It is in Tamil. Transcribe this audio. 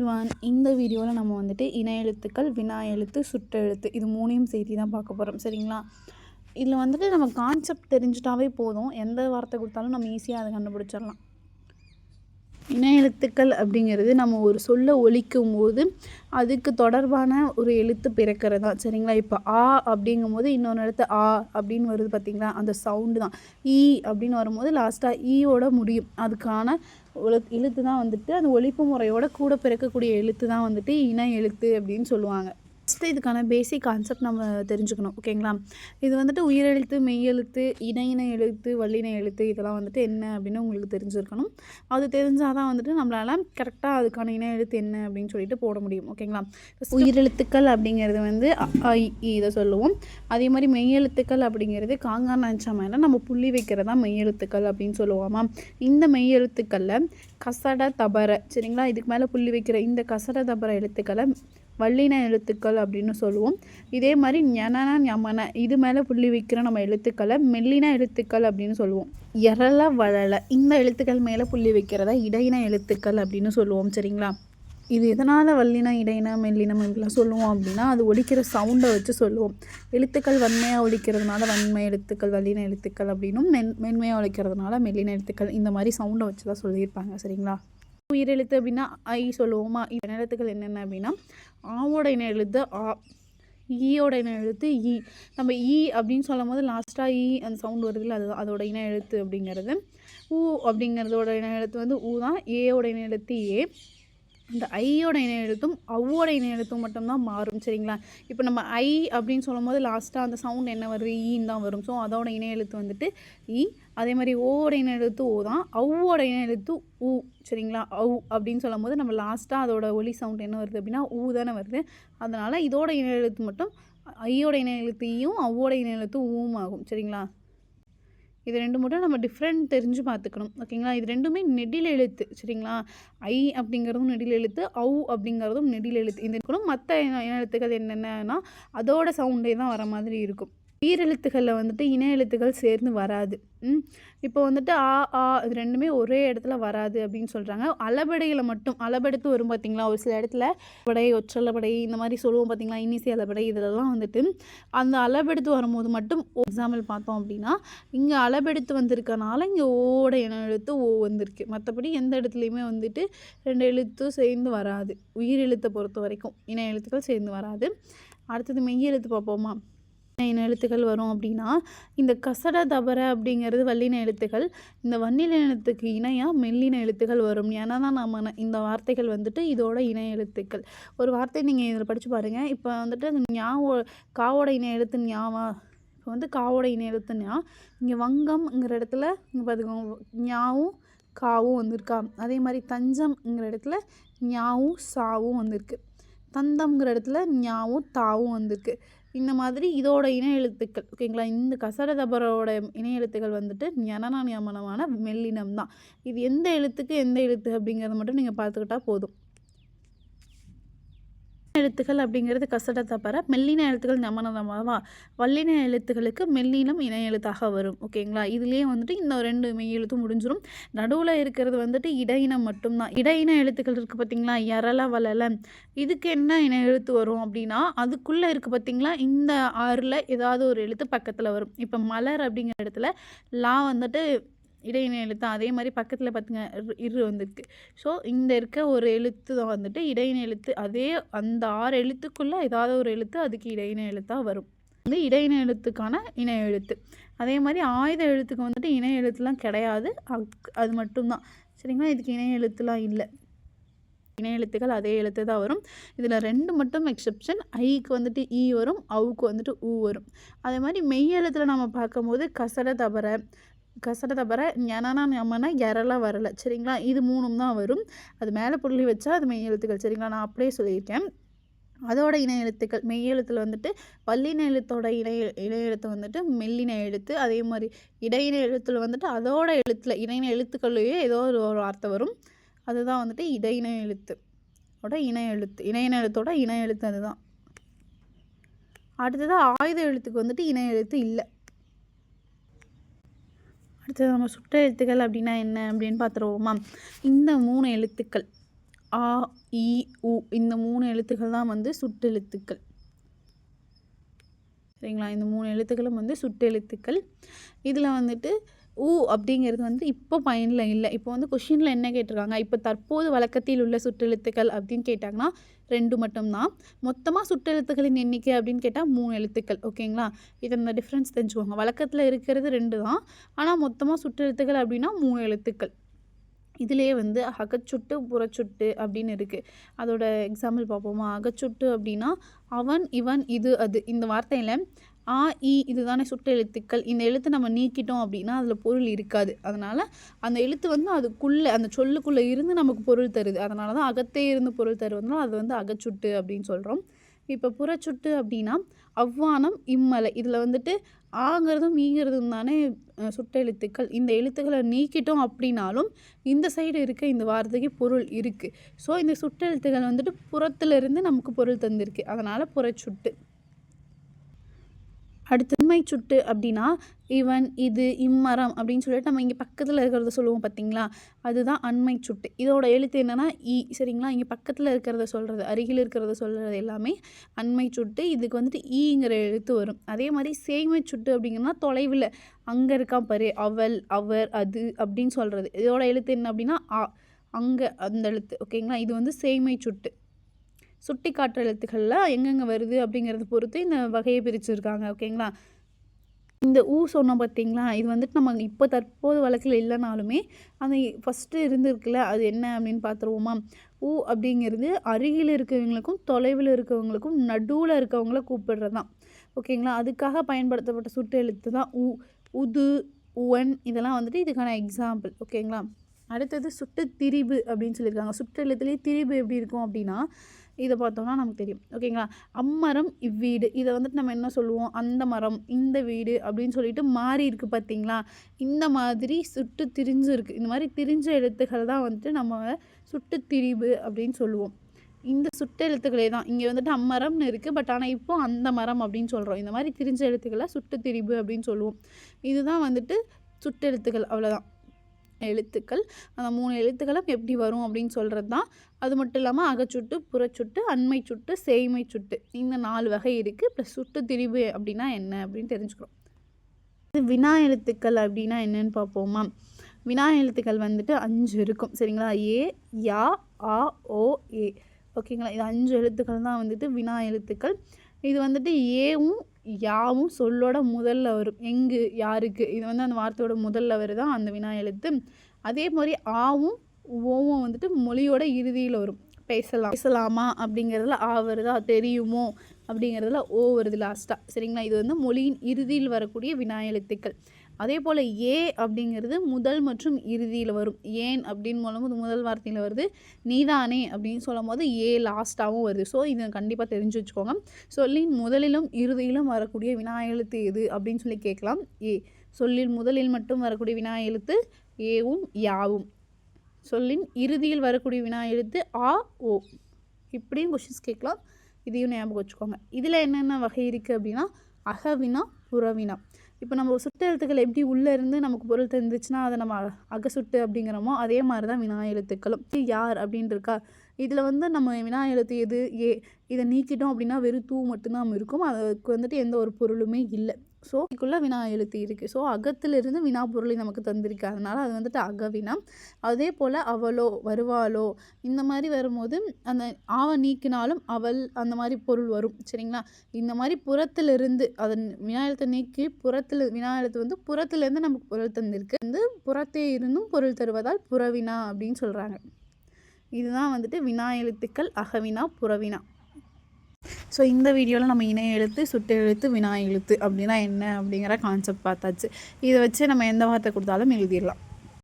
எவ்ரிவான் இந்த வீடியோவில் நம்ம வந்துட்டு இன எழுத்துக்கள் வினா எழுத்து சுற்றெழுத்து இது மூணையும் சேர்த்து தான் பார்க்க போகிறோம் சரிங்களா? இதில் வந்துட்டு நம்ம கான்செப்ட் தெரிஞ்சிட்டாவே போதும். எந்த வார்த்தை கொடுத்தாலும் நம்ம ஈஸியாக அதை கண்டுபிடிச்சிடலாம். இன எழுத்துக்கள் அப்படிங்கிறது நம்ம ஒரு சொல்ல ஒழிக்கும் போது அதுக்கு தொடர்பான ஒரு எழுத்து பிறக்கிறது? தான் சரிங்களா? இப்போ ஆ அப்படிங்கும் போது இன்னொன்று எழுத்து ஆ அப்படின்னு வருது பார்த்திங்களா அந்த சவுண்டு தான். ஈ அப்படின்னு வரும்போது லாஸ்ட்டாக ஈயோட முடியும். அதுக்கான எழுத்து தான் வந்துட்டு அந்த ஒழிப்பு முறையோட கூட பிறக்கக்கூடிய எழுத்து தான் வந்துட்டு இன எழுத்து அப்படின்னு சொல்லுவாங்க. ஃபஸ்ட்டு இதுக்கான பேசிக் கான்செப்ட் நம்ம தெரிஞ்சுக்கணும் ஓகேங்களா இது வந்துட்டு உயிரெழுத்து மெய்யெழுத்து இணையின எழுத்து வள்ளின எழுத்து இதெல்லாம் வந்துட்டு என்ன அப்படின்னு உங்களுக்கு தெரிஞ்சிருக்கணும். அது தெரிஞ்சால் தான் வந்துட்டு நம்மளால் கரெக்டாக அதுக்கான இன எழுத்து என்ன அப்படின்னு சொல்லிட்டு போட முடியும் ஓகேங்களா உயிரெழுத்துக்கள் அப்படிங்கிறது வந்து இதை சொல்லுவோம். அதே மாதிரி மெய்யெழுத்துக்கள் அப்படிங்கிறது காங்கா நினச்சாமல் நம்ம புள்ளி வைக்கிறதா மெய்யெழுத்துக்கள் அப்படின்னு சொல்லுவோமா? இந்த மெய்யெழுத்துக்களில் கசட தபர சரிங்களா? இதுக்கு மேலே புள்ளி வைக்கிற இந்த கசட தபர எழுத்துக்களை வல்லின எழுத்துக்கள் அப்படின்னு சொல்லுவோம். இதே மாதிரி ஞனன ஞமன இது மேலே புள்ளி வைக்கிற நம்ம எழுத்துக்களை மெல்லின எழுத்துக்கள் அப்படின்னு சொல்லுவோம். எரள வளல இந்த எழுத்துக்கள் மேலே புள்ளி வைக்கிறத இடையின எழுத்துக்கள் அப்படின்னு சொல்லுவோம் சரிங்களா? இது எதனால் வல்லின இடையினம் மெல்லினம் இப்படிலாம் சொல்லுவோம் அப்படின்னா அது ஒழிக்கிற சவுண்டை வச்சு சொல்லுவோம். எழுத்துக்கள் வன்மையாக ஒழிக்கிறதுனால வன்மை எழுத்துக்கள் வல்லின எழுத்துக்கள் அப்படின்னும் மென் மென்மையாக ஒழிக்கிறதுனால மெல்லின எழுத்துக்கள் இந்த மாதிரி சவுண்டை வச்சு தான் சொல்லியிருப்பாங்க சரிங்களா? உயிரெழுத்து அப்படின்னா ஐ சொல்லுவோமா? இன எழுத்துக்கள் என்னென்ன அப்படின்னா ஆவோட இன எழுத்து ஆ ஈயோட இன எழுத்து ஈ. நம்ம ஈ அப்படின்னு சொல்லும் போது லாஸ்ட்டாக ஈ அந்த சவுண்ட் வருதுல்ல அது அதோட இன எழுத்து அப்படிங்கிறது. ஊ அப்படிங்கிறதோட இன எழுத்து வந்து ஊ தான் ஏயோட இணை எழுத்து ஏ. இந்த ஐயோட இணைய எழுத்தும் அவ்வோட இணைய எழுத்தும் மட்டும்தான் மாறும் சரிங்களா? இப்போ நம்ம ஐ அப்படின்னு சொல்லும் போது லாஸ்ட்டாக அந்த சவுண்ட் என்ன வருது? E ஈன்னு தான் வரும். ஸோ அதோட இணைய எழுத்து வந்துட்டு ஈ அதே மாதிரி ஓவோட இணைய எழுத்து ஓ தான் அவ்வோட இணைய எழுத்து ஊ சரிங்களா? அவ் அப்படின்னு சொல்லும் போது நம்ம லாஸ்ட்டாக அதோட ஒலி சவுண்ட் என்ன வருது அப்படின்னா ஊ தானே வருது. அதனால் இதோட இணைய எழுத்து மட்டும் ஐயோட இணைய எழுத்து ஈயும் அவ்வோட இணைய எழுத்து ஊவும் ஆகும் சரிங்களா? இது ரெண்டு மட்டும் நம்ம டிஃப்ரெண்ட் தெரிஞ்சு பார்த்துக்கணும். ஓகேங்களா? இது ரெண்டுமே நெடில் எழுத்து சரிங்களா? ஐ அப்படிங்கிறதும் நெடில் எழுத்து அவு அப்படிங்கிறதும் நெடில் எழுத்து. இந்த இருக்கணும். மற்ற எழுத்துக்கள் என்னென்னா அதோட சவுண்டே தான் வர மாதிரி இருக்கும். ஈரெழுத்துக்களில் வந்துட்டு இன எழுத்துக்கள் சேர்ந்து வராது. இப்போ வந்துட்டு ஆ ஆ இது ரெண்டுமே ஒரே இடத்துல வராது அப்படின்னு சொல்கிறாங்க அளபடையில் மட்டும் அளபெடுத்து வரும் பார்த்தீங்களா ஒரு சில இடத்துல படை ஒற்றலபடை இந்த மாதிரி சொல்லுவோம் பார்த்தீங்களா இனிசி அளபடை இதெல்லாம் வந்துட்டு அந்த அளபெடுத்து வரும்போது மட்டும் எக்ஸாம்பிள் பார்த்தோம் அப்படின்னா இங்கே அளபெடுத்து வந்திருக்கனால இங்கே ஓட இன எழுத்து ஓ வந்திருக்கு. மற்றபடி எந்த இடத்துலையுமே வந்துட்டு ரெண்டு எழுத்தும் சேர்ந்து வராது. உயிர் எழுத்தை பொறுத்த வரைக்கும் இன எழுத்துக்கள் சேர்ந்து வராது. அடுத்தது மெய் எழுத்து பார்ப்போமா? இன எழுத்துக்கள் வரும் அப்படின்னா இந்த கசட தபர அப்படிங்கிறது வல்லின எழுத்துக்கள். இந்த வன்னில எழுத்துக்கு இணையாக மெல்லின எழுத்துக்கள் வரும். ஏன்னா தான் நம்ம இந்த வார்த்தைகள் வந்துட்டு இதோட இணை எழுத்துக்கள். ஒரு வார்த்தை நீங்கள் இதில் படித்து பாருங்கள் இப்போ வந்துட்டு ஞாவோ காவோட இணை எழுத்து ஞாவா இப்போ வந்து காவோட இணை எழுத்து ஞா. இங்கே வங்கம்ங்கிற இடத்துல இங்கே பார்த்துக்கோங்க ஞாவும் காவும் வந்திருக்கா. அதே மாதிரி தஞ்சம்ங்கிற இடத்துல ஞாவும் சாவும் வந்திருக்கு. தந்தம்ங்கிற இடத்துல ஞாவும் தாவும் வந்திருக்கு. இந்த மாதிரி இதோட இணையெழுத்துக்கள் எழுத்துக்கள் ஓகேங்களா? இந்த கசட தபரோட எழுத்துக்கள் வந்துட்டு ஞனனா நியமனமான மெல்லினம் தான் இது எந்த எழுத்துக்கு எந்த எழுத்து அப்படிங்கிறத மட்டும் நீங்கள் பார்த்துக்கிட்டா போதும். எழுத்துக்கள் அப்படிங்கிறது கசடத்தை பெற மெல்லின எழுத்துக்கள் நமனதமாவா வல்லின எழுத்துக்களுக்கு மெல்லினம் இணை எழுத்தாக வரும். ஓகேங்களா? இதுலேயே வந்துட்டு இந்த ரெண்டு மெய் எழுத்தும் முடிஞ்சிடும் நடுவில் இருக்கிறது வந்துட்டு இடையினம் மட்டும்தான். இடையின எழுத்துக்கள் இருக்குது பார்த்தீங்களா எரல வளல இதுக்கு என்ன இன எழுத்து வரும் அப்படின்னா அதுக்குள்ளே இருக்குது பார்த்தீங்களா இந்த ஆறில் ஏதாவது ஒரு எழுத்து பக்கத்தில் வரும். இப்போ மலர் அப்படிங்கிற இடத்துல லா வந்துட்டு இடையின எழுத்து அதே மாதிரி பக்கத்தில் பார்த்துங்க இரு வந்திருக்கு. ஸோ இந்த இருக்க ஒரு எழுத்து தான் வந்துட்டு இடையின எழுத்து அதே அந்த ஆறு எழுத்துக்குள்ளே ஏதாவது ஒரு எழுத்து அதுக்கு இடையின எழுத்தாக வரும். வந்து இடையின எழுத்துக்கான இணை எழுத்து. அதே மாதிரி ஆயுத எழுத்துக்கு வந்துட்டு இணை எழுத்துலாம் கிடையாது. அது மட்டும்தான். சரிங்களா? இதுக்கு இணை எழுத்துலாம் இல்லை. இணை எழுத்துக்கள் அதே எழுத்து தான் வரும். இதில் ரெண்டு மட்டும் எக்ஸப்ஷன் ஐக்கு வந்துட்டு ஈ வரும் அவுக்கு வந்துட்டு ஊ வரும். அதே மாதிரி மெய் எழுத்தில் நம்ம பார்க்கும்போது கசட தபர கசட தவிர ஞனனா ஞமனா எரலாம் வரலை சரிங்களா இது மூணும் தான் வரும் அது மேலே புள்ளி வச்சா அது மெய் எழுத்துக்கள் சரிங்களா நான் அப்படியே சொல்லியிருக்கேன் அதோட இணை எழுத்துக்கள் மெய் எழுத்தில் வந்துட்டு வல்லின எழுத்தோட இணை இணை எழுத்து வந்துட்டு மெல்லின எழுத்து அதே மாதிரி இடையின எழுத்தில் வந்துட்டு அதோட எழுத்தில் இணையின எழுத்துக்கள்லேயே ஏதோ ஒரு ஒரு வார்த்தை வரும் அதுதான் வந்துட்டு இடையின எழுத்து ஓட இணை எழுத்து இணையின எழுத்தோட இணை எழுத்து அதுதான் அடுத்தது ஆயுத எழுத்துக்கு வந்துட்டு இணை எழுத்து இல்லை அடுத்தது நம்ம சுட்ட எழுத்துக்கள் அப்படின்னா என்ன அப்படின்னு பார்த்துருவோமா? இந்த மூணு எழுத்துக்கள். ஆ இ உ இந்த மூணு எழுத்துக்கள் தான் வந்து சுட்டெழுத்துக்கள் சரிங்களா? இந்த மூணு எழுத்துக்களும் வந்து சுட்டெழுத்துக்கள் இதில் வந்துட்டு ஊ அப்படிங்கிறது வந்து இப்போ பயனில் இல்லை. இப்போ வந்து கொஷினில் என்ன கேட்டிருக்காங்க? இப்போ தற்போது வழக்கத்தில் உள்ள சுற்றெழுத்துக்கள் அப்படின்னு கேட்டாங்கன்னா ரெண்டு மட்டும்தான். மொத்தமாக சுற்றெழுத்துக்களின் எண்ணிக்கை அப்படின்னு கேட்டால் மூணு எழுத்துக்கள். ஓகேங்களா இது இந்த டிஃப்ரென்ஸ் தெரிஞ்சுக்கோங்க. வழக்கத்தில் இருக்கிறது ரெண்டு தான் ஆனால் மொத்தமாக சுற்றெழுத்துக்கள் அப்படின்னா மூணு எழுத்துக்கள். இதிலேயே வந்து அகச்சுட்டு புறச்சுட்டு அப்படின்னு இருக்குது அதோட எக்ஸாம்பிள் பார்ப்போமா? அகச்சுட்டு அப்படின்னா அவன் இவன் இது அது. இந்த வார்த்தையில் ஆ இ இதுதானே சுட்ட எழுத்துக்கள். இந்த எழுத்து நம்ம நீக்கிட்டோம் அப்படின்னா அதில் பொருள் இருக்காது. அதனால் அந்த எழுத்து வந்து அதுக்குள்ளே அந்த சொல்லுக்குள்ளே இருந்து நமக்கு பொருள் தருது. அதனால தான் அகத்தே இருந்து பொருள் தருவதுனால அது வந்து அகச்சுட்டு அப்படின்னு சொல்கிறோம் இப்போ புறச்சுட்டு அப்படின்னா அவ்வானம் இம்மலை. இதில் வந்துட்டு ஆங்கிறதும் ஈங்கிறதும் தானே சுட்டெழுத்துக்கள் இந்த எழுத்துக்களை நீக்கிட்டோம் அப்படின்னாலும் இந்த சைடு இருக்க இந்த வார்த்தைக்கு பொருள் இருக்குது ஸோ இந்த சுட்டெழுத்துக்கள் வந்துட்டு புறத்துலேருந்து நமக்கு பொருள் தந்திருக்கு. அதனால் புறச்சுட்டு. அடுத்து உண்மை சுட்டு அப்படின்னா இவன் இது இம்மரம் அப்படின்னு சொல்லிட்டு நம்ம இங்கே பக்கத்தில் இருக்கிறத சொல்லுவோம் பார்த்தீங்களா அதுதான் அண்மை சுட்டு. இதோட எழுத்து என்னென்னா இ சரிங்களா? இங்கே பக்கத்தில் இருக்கிறத சொல்கிறது அருகில் இருக்கிறத சொல்கிறது எல்லாமே அண்மை சுட்டு. இதுக்கு வந்துட்டு ஈங்கிற எழுத்து வரும். அதே மாதிரி சேமை சுட்டு அப்படிங்கன்னா தொலைவில் அங்கே இருக்கா பாரு அவள் அவர் அது அப்படின்னு சொல்கிறது இதோட எழுத்து என்ன அப்படின்னா அ அங்கே அந்த எழுத்து ஓகேங்களா? இது வந்து சேமை சுட்டு. சுட்டி காட்டுற எழுத்துக்கள்லாம் எங்கெங்கே வருது அப்படிங்கிறத பொறுத்து இந்த வகையை பிரிச்சுருக்காங்க ஓகேங்களா? இந்த ஊ சொன்னோம் பார்த்தீங்களா இது வந்துட்டு நம்ம இப்போ தற்போது வழக்கில் இல்லைனாலுமே அந்த ஃபஸ்ட்டு இருந்திருக்குல்ல அது என்ன அப்படின்னு பார்த்துருவோமா ஊ அப்படிங்கிறது அருகில் இருக்கிறவங்களுக்கும் தொலைவில் இருக்கிறவங்களுக்கும் நடுவில் இருக்கவங்கள கூப்பிடுறது தான் ஓகேங்களா? அதுக்காக பயன்படுத்தப்பட்ட சுட்டு எழுத்து தான் ஊ. உது உவன் இதெல்லாம் வந்துட்டு இதுக்கான எக்ஸாம்பிள் ஓகேங்களா? அடுத்தது சுட்டு திரிபு அப்படின்னு சொல்லியிருக்காங்க. சுற்று எழுத்துலேயே திரிபு எப்படி இருக்கும் அப்படின்னா இதை பார்த்தோம்னா நமக்கு தெரியும். ஓகேங்களா அம்மரம் இவ்வீடு. இதை வந்துட்டு நம்ம என்ன சொல்லுவோம்? அந்த மரம் இந்த வீடு அப்படின்னு சொல்லிட்டு மாறி இருக்குது பார்த்தீங்களா? இந்த மாதிரி சுட்டு திரிஞ்சு இருக்குது இந்த மாதிரி திரிஞ்ச எழுத்துக்கள் தான் வந்துட்டு நம்ம சுட்டு திரிவு அப்படின்னு சொல்லுவோம். இந்த சுட்டு எழுத்துக்களே தான். இங்கே வந்துட்டு அம்மரம்னு இருக்குது பட் ஆனால் இப்போ அந்த மரம் அப்படின்னு சொல்கிறோம் இந்த மாதிரி திரிஞ்ச எழுத்துக்களை சுட்டு திரிவு அப்படின்னு சொல்லுவோம். இதுதான் வந்துட்டு சுட்டெழுத்துக்கள் அவ்வளோதான் எழுத்துக்கள். அந்த மூணு எழுத்துக்களும் எப்படி வரும் அப்படின்னு சொல்கிறது தான் அது மட்டும் இல்லாமல் அகச்சுட்டு புறச்சுட்டு அண்மை சுட்டு சேய்மை சுட்டு இந்த நாலு வகை இருக்குது ப்ளஸ் சுட்டு திரிவு அப்படின்னா என்ன அப்படின்னு தெரிஞ்சுக்கிறோம். இது வினா எழுத்துக்கள் அப்படின்னா என்னன்னு பார்ப்போமா? வினா எழுத்துக்கள் வந்துட்டு அஞ்சு இருக்கும். சரிங்களா? ஏ யா ஆ ஓ ஏ. ஓகேங்களா? இது அஞ்சு எழுத்துக்கள் தான் வந்துட்டு வினா எழுத்துக்கள். இது வந்துட்டு ஏவும் யாவும் சொல்லோட முதல்ல வரும் எங்கு யாருக்கு? இது வந்து அந்த வார்த்தையோட முதல்ல வருதான் அந்த வினா எழுத்து. அதே மாதிரி ஆவும் ஓவும் வந்துட்டு மொழியோட இறுதியில் வரும். பேசலாம். பேசலாமா? அப்படிங்கிறதுல ஆ வருதா? தெரியுமோ? அப்படிங்கிறதுல ஓ வருது லாஸ்ட்டாக சரிங்களா? இது வந்து மொழியின் இறுதியில் வரக்கூடிய வினா எழுத்துக்கள். அதே போல் ஏ அப்படிங்கிறது முதல் மற்றும் இறுதியில் வரும். ஏன் அப்படின்னு மூலமும் முதல் வார்த்தையில் வருது. நீதானே அப்படின்னு சொல்லும் போது ஏ லாஸ்ட்டாகவும் வருது. ஸோ இதை கண்டிப்பாக தெரிஞ்சு வச்சுக்கோங்க. சொல்லின் முதலிலும் இறுதியிலும் வரக்கூடிய வினா எழுத்து எது அப்படின்னு சொல்லி கேட்கலாம். ஏ. சொல்லில் முதலில் மட்டும் வரக்கூடிய வினா எழுத்து ஏவும் யாவும். சொல்லின் இறுதியில் வரக்கூடிய வினா எழுத்து ஆ ஓ. இப்படியும் கொஷின்ஸ் கேட்கலாம். இதையும் ஞாபகம் வச்சுக்கோங்க. இதில் என்னென்ன வகை இருக்குது அப்படின்னா அகவினா புறவினா. இப்போ நம்ம சுட்ட எழுத்துக்கள் எப்படி உள்ளே இருந்து நமக்கு பொருள் தெரிஞ்சிச்சுன்னா அதை நம்ம அக சுட்டு அப்படிங்கிறோமோ அதே மாதிரி தான் வினா எழுத்துக்களும். யார் அப்படின்ட்டு இருக்கா இதில் வந்து நம்ம வினா எழுத்து எது ஏ இதை நீக்கிட்டோம் அப்படின்னா வெறும் தூ மட்டும்தான் இருக்கும். அதுக்கு வந்துட்டு எந்த ஒரு பொருளுமே இல்லை. ஸோ இதுக்குள்ளே வினா எழுத்து இருக்குது ஸோ அகத்திலிருந்து வினா பொருளை நமக்கு தந்திருக்கு. அதனால் அது வந்துட்டு அகவினா. அதே போல் அவளோ வருவாளோ இந்த மாதிரி வரும்போது அந்த ஆவ நீக்கினாலும் அவள் அந்த மாதிரி பொருள் வரும். சரிங்களா? இந்த மாதிரி புறத்திலிருந்து அதன் வினா எழுத்தை நீக்கி புறத்தில் வினா எழுத்து வந்து புறத்துலேருந்து நமக்கு பொருள் தந்திருக்கு. வந்து புறத்தே இருந்தும் பொருள் தருவதால் புறவினா அப்படின்னு சொல்கிறாங்க இதுதான் வந்துட்டு வினா எழுத்துக்கள் அகவினா புறவினா. ஸோ இந்த வீடியோவில் நம்ம இணைய எழுத்து சுட்டு எழுத்து வினா எழுத்து அப்படின்னா என்ன அப்படிங்கிற கான்செப்ட் பார்த்தாச்சு. இதை வச்சு நம்ம எந்த வார்த்தை கொடுத்தாலும் எழுதிடலாம்.